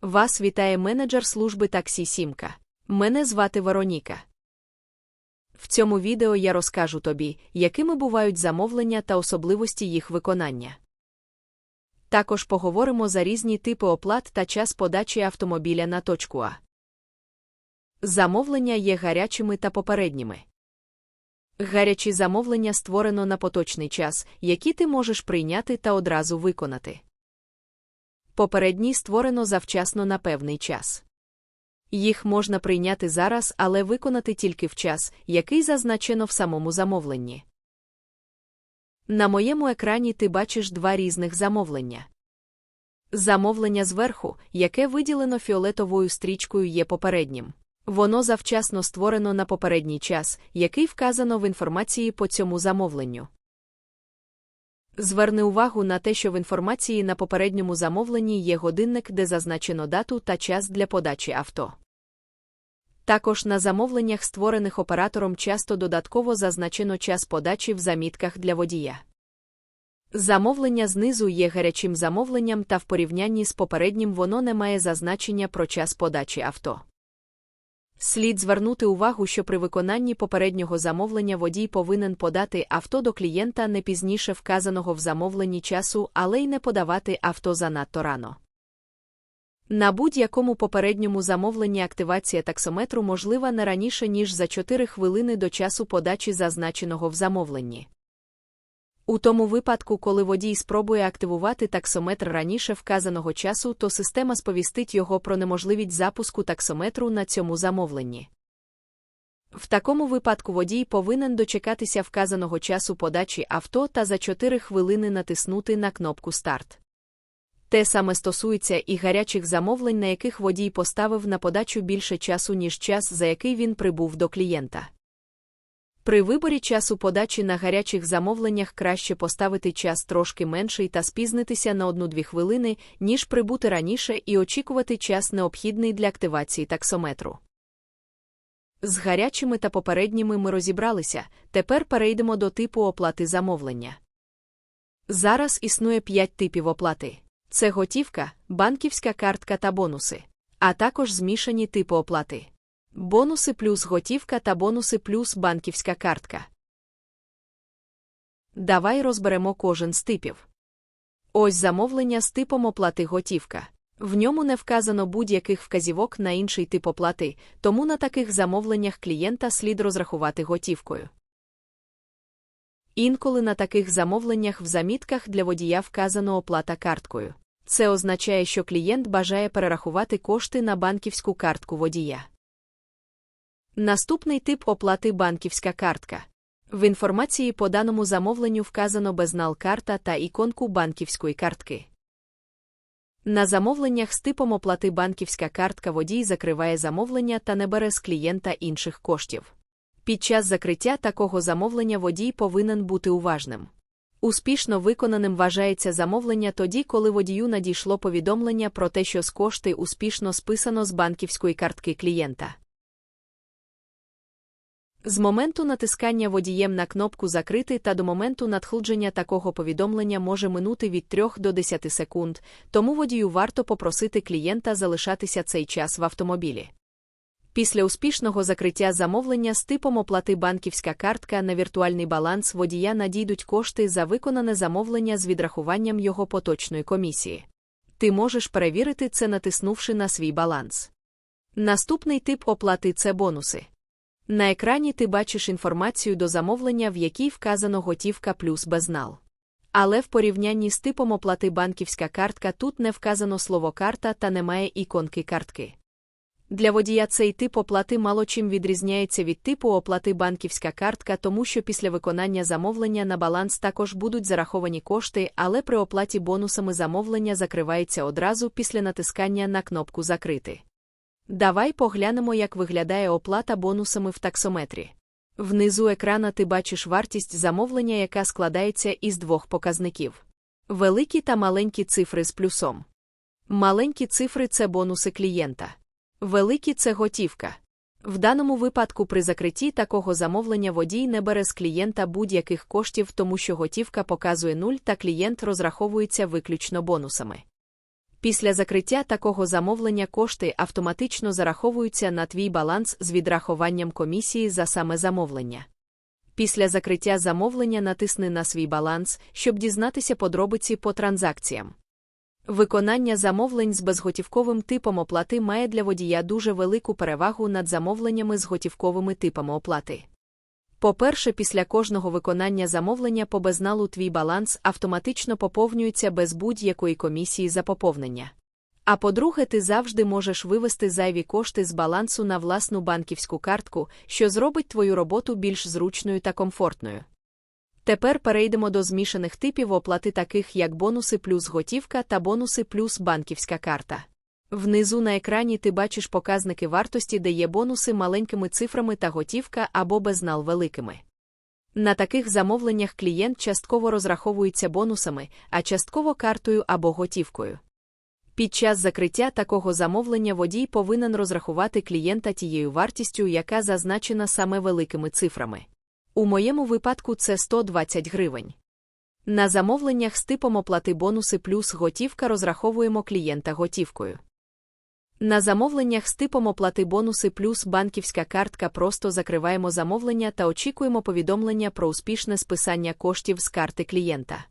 Вас вітає менеджер служби таксі Сімка. Мене звати Вероніка. В цьому відео я розкажу тобі, якими бувають замовлення та особливості їх виконання. Також поговоримо за різні типи оплат та час подачі автомобіля на точку А. Замовлення є гарячими та попередніми. Гарячі замовлення створено на поточний час, які ти можеш прийняти та одразу виконати. Попередні створено завчасно на певний час. Їх можна прийняти зараз, але виконати тільки в час, який зазначено в самому замовленні. На моєму екрані ти бачиш два різних замовлення. Замовлення зверху, яке виділено фіолетовою стрічкою, є попереднім. Воно завчасно створено на попередній час, який вказано в інформації по цьому замовленню. Зверни увагу на те, що в інформації на попередньому замовленні є годинник, де зазначено дату та час для подачі авто. Також на замовленнях, створених оператором, часто додатково зазначено час подачі в замітках для водія. Замовлення знизу є гарячим замовленням, та в порівнянні з попереднім воно не має зазначення про час подачі авто. Слід звернути увагу, що при виконанні попереднього замовлення водій повинен подати авто до клієнта не пізніше вказаного в замовленні часу, але й не подавати авто занадто рано. На будь-якому попередньому замовленні активація таксометру можлива не раніше, ніж за 4 хвилини до часу подачі зазначеного в замовленні. У тому випадку, коли водій спробує активувати таксометр раніше вказаного часу, то система сповістить його про неможливість запуску таксометру на цьому замовленні. В такому випадку водій повинен дочекатися вказаного часу подачі авто та за 4 хвилини натиснути на кнопку Старт. Те саме стосується і гарячих замовлень, на яких водій поставив на подачу більше часу, ніж час, за який він прибув до клієнта. При виборі часу подачі на гарячих замовленнях краще поставити час трошки менший та спізнитися на 1-2 хвилини, ніж прибути раніше і очікувати час необхідний для активації таксометру. З гарячими та попередніми ми розібралися, тепер перейдемо до типу оплати замовлення. Зараз існує 5 типів оплати. Це готівка, банківська картка та бонуси, а також змішані типи оплати. Бонуси плюс готівка та бонуси плюс банківська картка. Давай розберемо кожен з типів. Ось замовлення з типом оплати готівка. В ньому не вказано будь-яких вказівок на інший тип оплати, тому на таких замовленнях клієнта слід розрахувати готівкою. Інколи на таких замовленнях в замітках для водія вказано оплата карткою. Це означає, що клієнт бажає перерахувати кошти на банківську картку водія. Наступний тип оплати банківська картка. В інформації по даному замовленню вказано безнал карта та іконку банківської картки. На замовленнях з типом оплати банківська картка водій закриває замовлення та не бере з клієнта інших коштів. Під час закриття такого замовлення водій повинен бути уважним. Успішно виконаним вважається замовлення тоді, коли водію надійшло повідомлення про те, що з кошти успішно списано з банківської картки клієнта. З моменту натискання водієм на кнопку Закрити та до моменту надходження такого повідомлення може минути від 3 до 10 секунд, тому водію варто попросити клієнта залишатися цей час в автомобілі. Після успішного закриття замовлення з типом оплати банківська картка на віртуальний баланс водія надійдуть кошти за виконане замовлення з відрахуванням його поточної комісії. Ти можеш перевірити це, натиснувши на свій баланс. Наступний тип оплати це бонуси. На екрані ти бачиш інформацію до замовлення, в якій вказано готівка плюс безнал. Але в порівнянні з типом оплати банківська картка тут не вказано слово карта та немає іконки картки. Для водія цей тип оплати мало чим відрізняється від типу оплати банківська картка, тому що після виконання замовлення на баланс також будуть зараховані кошти, але при оплаті бонусами замовлення закривається одразу після натискання на кнопку Закрити. Давай поглянемо, як виглядає оплата бонусами в таксометрі. Внизу екрана ти бачиш вартість замовлення, яка складається із двох показників: великі та маленькі цифри з плюсом. Маленькі цифри це бонуси клієнта. Великі це готівка. В даному випадку при закритті такого замовлення водій не бере з клієнта будь-яких коштів, тому що готівка показує нуль та клієнт розраховується виключно бонусами. Після закриття такого замовлення кошти автоматично зараховуються на твій баланс з відрахуванням комісії за саме замовлення. Після закриття замовлення натисни на свій баланс, щоб дізнатися подробиці по транзакціям. Виконання замовлень з безготівковим типом оплати має для водія дуже велику перевагу над замовленнями з готівковими типами оплати. По-перше, після кожного виконання замовлення по безналу твій баланс автоматично поповнюється без будь-якої комісії за поповнення. А по-друге, ти завжди можеш вивести зайві кошти з балансу на власну банківську картку, що зробить твою роботу більш зручною та комфортною. Тепер перейдемо до змішаних типів оплати, таких як бонуси плюс готівка та бонуси плюс банківська карта. Внизу на екрані ти бачиш показники вартості, де є бонуси маленькими цифрами та готівка або безнал великими. На таких замовленнях клієнт частково розраховується бонусами, а частково картою або готівкою. Під час закриття такого замовлення водій повинен розрахувати клієнта тією вартістю, яка зазначена саме великими цифрами. У моєму випадку це 120 гривень. На замовленнях з типом оплати бонуси плюс готівка розраховуємо клієнта готівкою. На замовленнях з типом оплати бонуси плюс банківська картка просто закриваємо замовлення та очікуємо повідомлення про успішне списання коштів з карти клієнта.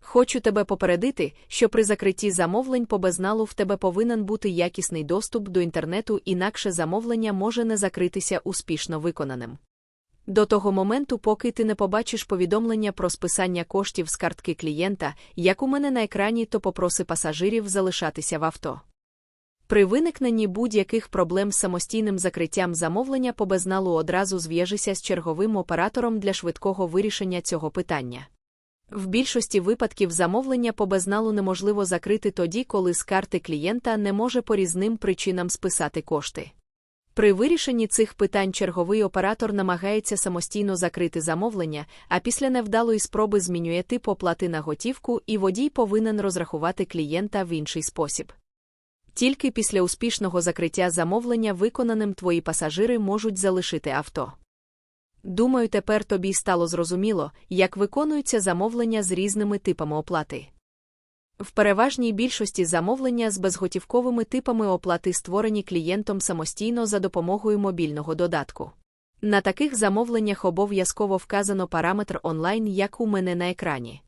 Хочу тебе попередити, що при закритті замовлень по безналу в тебе повинен бути якісний доступ до інтернету, інакше замовлення може не закритися успішно виконаним. До того моменту, поки ти не побачиш повідомлення про списання коштів з картки клієнта, як у мене на екрані, то попроси пасажирів залишатися в авто. При виникненні будь-яких проблем з самостійним закриттям замовлення по безналу одразу зв'яжися з черговим оператором для швидкого вирішення цього питання. В більшості випадків замовлення по безналу неможливо закрити тоді, коли з карти клієнта не може по різним причинам списати кошти. При вирішенні цих питань черговий оператор намагається самостійно закрити замовлення, а після невдалої спроби змінює тип оплати на готівку, і водій повинен розрахувати клієнта в інший спосіб. Тільки після успішного закриття замовлення виконаним твої пасажири можуть залишити авто. Думаю, тепер тобі стало зрозуміло, як виконуються замовлення з різними типами оплати. В переважній більшості замовлення з безготівковими типами оплати створені клієнтом самостійно за допомогою мобільного додатку. На таких замовленнях обов'язково вказано параметр онлайн, як у мене на екрані.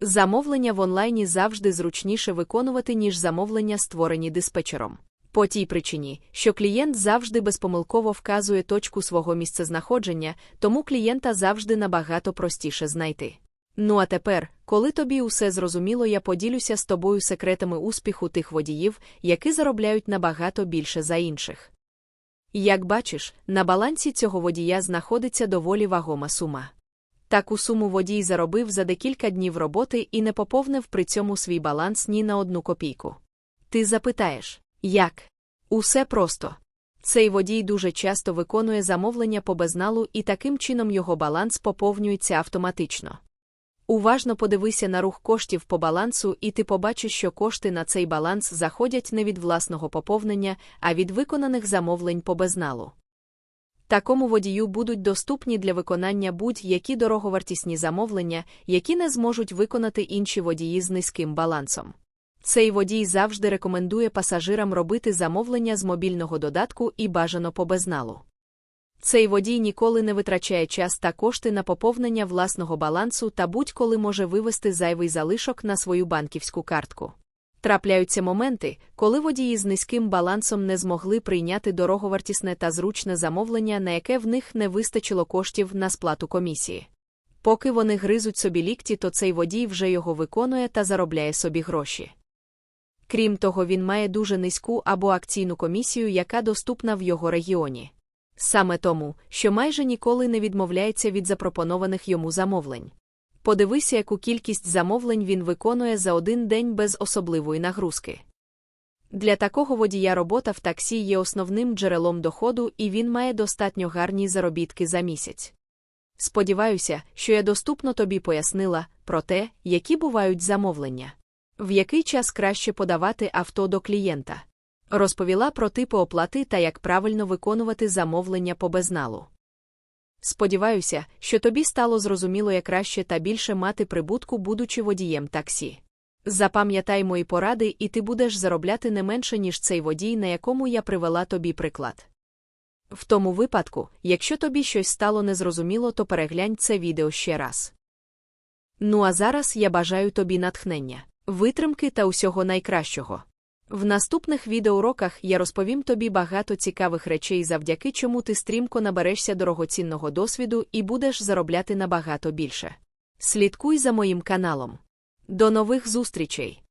Замовлення в онлайні завжди зручніше виконувати, ніж замовлення, створені диспетчером. По тій причині, що клієнт завжди безпомилково вказує точку свого місцезнаходження, тому клієнта завжди набагато простіше знайти. Ну а тепер, коли тобі усе зрозуміло, я поділюся з тобою секретами успіху тих водіїв, які заробляють набагато більше за інших. Як бачиш, на балансі цього водія знаходиться доволі вагома сума. Таку суму водій заробив за декілька днів роботи і не поповнив при цьому свій баланс ні на одну копійку. Ти запитаєш, як? Усе просто. Цей водій дуже часто виконує замовлення по безналу, і таким чином його баланс поповнюється автоматично. Уважно подивися на рух коштів по балансу, і ти побачиш, що кошти на цей баланс заходять не від власного поповнення, а від виконаних замовлень по безналу. Такому водію будуть доступні для виконання будь-які дороговартісні замовлення, які не зможуть виконати інші водії з низьким балансом. Цей водій завжди рекомендує пасажирам робити замовлення з мобільного додатку і бажано по безналу. Цей водій ніколи не витрачає час та кошти на поповнення власного балансу та будь-коли може вивести зайвий залишок на свою банківську картку. Трапляються моменти, коли водії з низьким балансом не змогли прийняти дороговартісне та зручне замовлення, на яке в них не вистачило коштів на сплату комісії. Поки вони гризуть собі лікті, то цей водій вже його виконує та заробляє собі гроші. Крім того, він має дуже низьку або акційну комісію, яка доступна в його регіоні. Саме тому, що майже ніколи не відмовляється від запропонованих йому замовлень. Подивися, яку кількість замовлень він виконує за один день без особливої нагрузки. Для такого водія робота в таксі є основним джерелом доходу, і він має достатньо гарні заробітки за місяць. Сподіваюся, що я доступно тобі пояснила про те, які бувають замовлення, в який час краще подавати авто до клієнта. Розповіла про типи оплати та як правильно виконувати замовлення по безналу. Сподіваюся, що тобі стало зрозуміло як краще та більше мати прибутку, будучи водієм таксі. Запам'ятай мої поради, і ти будеш заробляти не менше, ніж цей водій, на якому я привела тобі приклад. В тому випадку, якщо тобі щось стало незрозуміло, то переглянь це відео ще раз. Ну а зараз я бажаю тобі натхнення, витримки та усього найкращого. В наступних відеоуроках я розповім тобі багато цікавих речей, завдяки чому ти стрімко наберешся дорогоцінного досвіду і будеш заробляти набагато більше. Слідкуй за моїм каналом. До нових зустрічей!